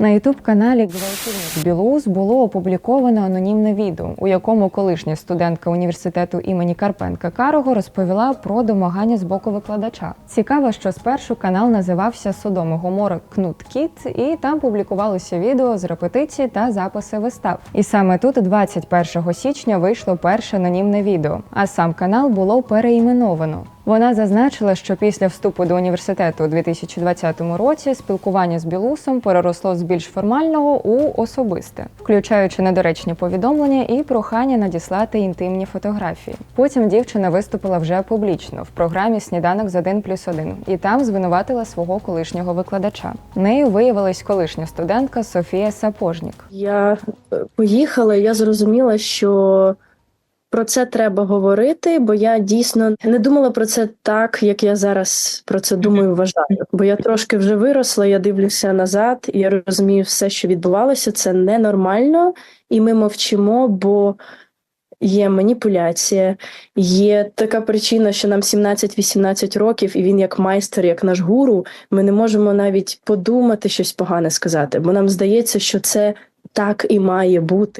На ютуб каналі Гвалтівник Білоус було опубліковано анонімне відео, у якому колишня студентка університету імені Карпенка Карого розповіла про домагання з боку викладача. Цікаво, що спершу канал називався Содом Гомора Кнут Кіт, і там публікувалося відео з репетицій та записи вистав. І саме тут, 21 січня, вийшло перше анонімне відео, а сам канал було переіменовано. Вона зазначила, що після вступу до університету у 2020 році спілкування з Білусом переросло з більш формального у особисте, включаючи недоречні повідомлення і прохання надіслати інтимні фотографії. Потім дівчина виступила вже публічно в програмі Сніданок з 1 плюс 1 і там звинуватила свого колишнього викладача. Нею виявилась колишня студентка Софія Сапожнік. Я е, поїхала, я зрозуміла, що про це треба говорити, бо я дійсно не думала про це так, як я зараз про це думаю, вважаю. Бо я трошки вже виросла, я дивлюся назад, і я розумію все, що відбувалося, це ненормально, і ми мовчимо, бо. Є маніпуляція, є така причина, що нам 17-18 років, і він як майстер, як наш гуру. Ми не можемо навіть подумати щось погане сказати, бо нам здається, що це так і має бути.